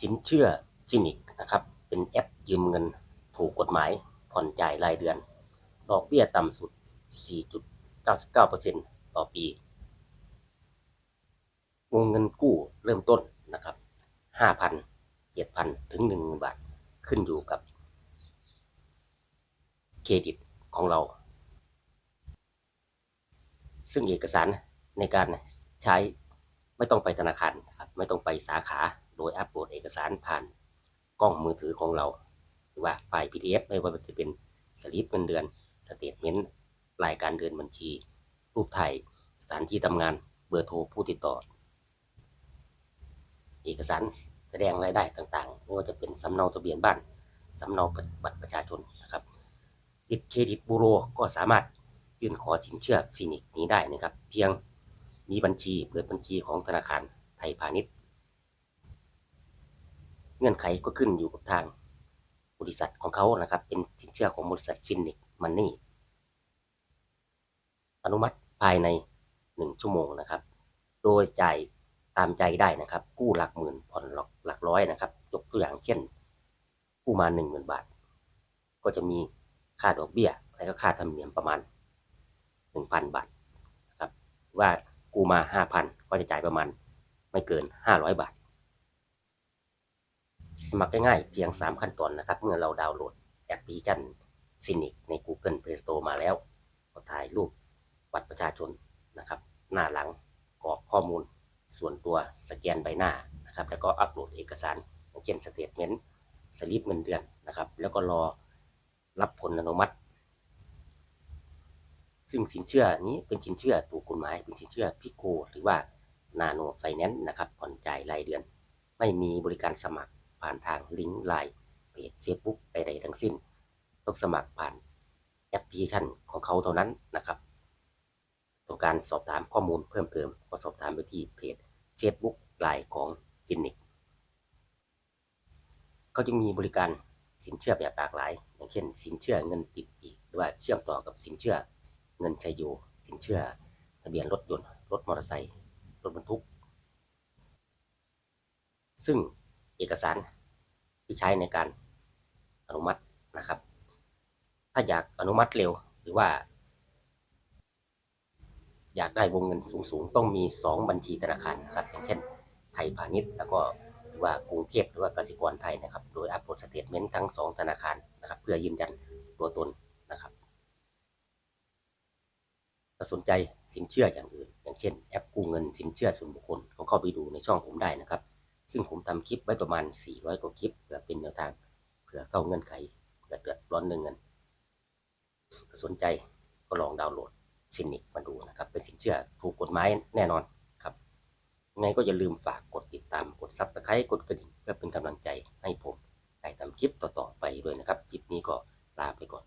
สินเชื่อฟินิกนะครับ เป็นแอปยืมเงินถูกกฎหมายผ่อนจ่ายรายเดือน ดอกเบี้ยต่ำสุด 4.99%ต่อปี วงเงินกู้เริ่มต้นนะครับ 5,000 7,000 ถึง 1,000บาท ขึ้นอยู่กับ เครดิตของเรา ซึ่งเอกสารในการใช้ไม่ต้องไปธนาคารนะครับ ไม่ต้องไปสาขา โดยอัปโหลดเอกสารผ่านกล้องมือถือของเรา หรือว่าไฟล์ PDF ไม่ว่าจะเป็นสลิปเงินเดือนสเตทเมนต์รายการเดินบัญชี รูปถ่ายสถานที่ทำงานเบอร์โทรผู้ติดต่อ เอกสารแสดงรายได้ต่างๆไม่ว่าจะเป็นสำเนาทะเบียนบ้านสำเนาบัตรประชาชนนะครับติดเครดิตบูโรก็สามารถยื่นขอสินเชื่อฟินิกนี้ได้นะครับ เพียงมีบัญชีเปิดบัญชีของธนาคารไทยพาณิชย์ งื่อนไขก็ขึ้นอยู่กับทางบริษัทของเขานะครับ เป็นสินเชื่อของบริษัทฟินิกมันนี่อนุมัติภายใน 1 ชั่วโมงนะครับ โดยจ่ายตามใจได้นะครับ กู้หลักหมื่นผ่อนหลักหลักร้อยนะครับ ยกตัวอย่างเช่น กู้มา 10,000 บาท ก็จะมีค่าดอกเบี้ย และก็ค่าธรรมเนียมประมาณ 1,000 บาทนะครับว่ากู้มา 5,000 ก็จะจ่ายประมาณไม่เกิน 500 บาท สมัครง่ายๆเพียง 3 ขั้นตอนนะครับ เมื่อเราดาวน์โหลดแอปพลิเคชันฟินิกใน Google Play Store มาแล้วก็ถ่ายรูปบัตรประชาชนนะครับ หน้าหลังกรอกข้อมูลส่วนตัวสแกนใบหน้านะครับ แล้วก็อัปโหลดเอกสารอย่างเช่นสเตทเมนต์สลิปเงินเดือนนะครับ แล้วก็รอรับผลอนุมัติ ซึ่งสินเชื่อนี้เป็นสินเชื่อถูกกฎหมายเป็นสินเชื่อพิโกหรือว่านาโนไฟแนนซ์นะครับผ่อนจ่ายรายเดือน ไม่มีบริการสมัคร ผ่านทางลิงก์ไลน์เพจ Facebook ใดๆทั้งสิ้น ต้องสมัครผ่านแอปพลิเคชันของเขาเท่านั้นนะครับต้องการสอบถามข้อมูลเพิ่มเติมก็สอบถามไปที่เพจ Facebook ไลน์ของฟินิกเขาจึงมีบริการสินเชื่อแบบหลากหลาย อย่างเช่น สินเชื่อเงินติดปีกหรือว่าเชื่อมต่อกับสินเชื่อเงินชัยโยสินเชื่อทะเบียนรถยนต์รถมอเตอร์ไซค์รถบรรทุก ซึ่งเอกสาร ที่ใช้ในการอนุมัตินะครับ ถ้าอยากอนุมัติเร็วหรือว่า อยากได้วงเงินสูงๆ ต้องมี 2 บัญชีธนาคารนะครับ อย่างเช่น ไทยพาณิชย์ แล้วก็หรือว่ากรุงเทพหรือว่ากสิกรไทยนะครับ โดยอัปโหลดสเตทเมนต์ทั้ง 2 ธนาคารนะครับ เพื่อยืนยันตัวตนนะครับถ้าสนใจสินเชื่ออย่างอื่น อย่างเช่น แอปกู้เงินสินเชื่อส่วนบุคคลก็เข้าไปดูในช่องผมได้นะครับ ซึ่งผมทำคลิปไว้ประมาณ 400 กว่าคลิปเพื่อเป็นแนวทางเผื่อเข้าเงื่อนไขเผื่อเดือดร้อนเรื่องเงินถ้าสนใจก็ลองดาวน์โหลดฟินิกมาดูนะครับ เป็นสินเชื่อถูกกฎหมายแน่นอนครับยังไงก็อย่าลืมฝากกดติดตามกดซับสไครต์กดกระดิ่งเพื่อเป็นกำลังใจให้ผมได้ทำคลิปต่อๆไปด้วยนะครับคลิปนี้ก็ลาไปก่อน